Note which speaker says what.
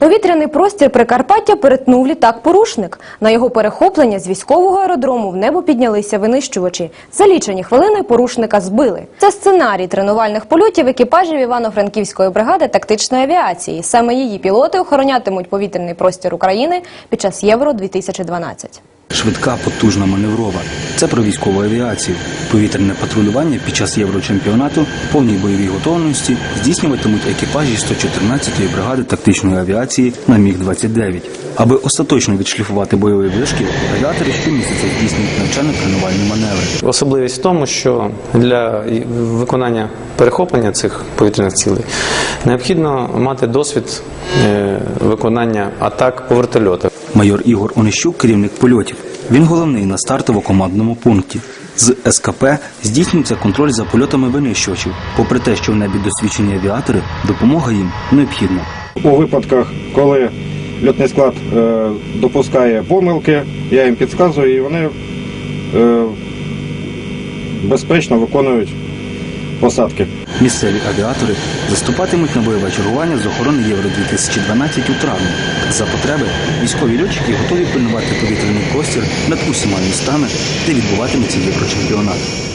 Speaker 1: Повітряний простір Прикарпаття перетнув літак-порушник. На його перехоплення з військового аеродрому в небо піднялися винищувачі. За лічені хвилини порушника збили. Це сценарій тренувальних польотів екіпажів Івано-Франківської бригади тактичної авіації. Саме її пілоти охоронятимуть повітряний простір України під час Євро 2012.
Speaker 2: Швидка, потужна, маневрова. Це про військову авіацію. Повітряне патрулювання під час єврочемпіонату в повній бойовій готовності здійснюватимуть екіпажі 114-ї бригади тактичної авіації на Міг-29. Аби остаточно відшліфувати бойовий вишкіл, авіатори щомісяця здійснюють навчально-тренувальні маневри.
Speaker 3: Особливість в тому, що для виконання перехоплення цих повітряних цілей необхідно мати досвід е, виконання атак по вертольотах.
Speaker 2: Майор Ігор Онищук – керівник польотів. Він головний на стартово-командному пункті. З СКП здійснюється контроль за польотами винищувачів. Попри те, що в небі досвідчені авіатори, допомога їм необхідна.
Speaker 4: У випадках, коли льотний склад е, допускає помилки, я їм підказую і вони е, безпечно виконують посадки.
Speaker 2: Місцеві авіатори заступатимуть на бойове чергування з охорони Євро 2012 у травні. За потреби військові льотчики готові пильнувати повітряний простір над усіма містами, де відбуватиметься єврочемпіонат.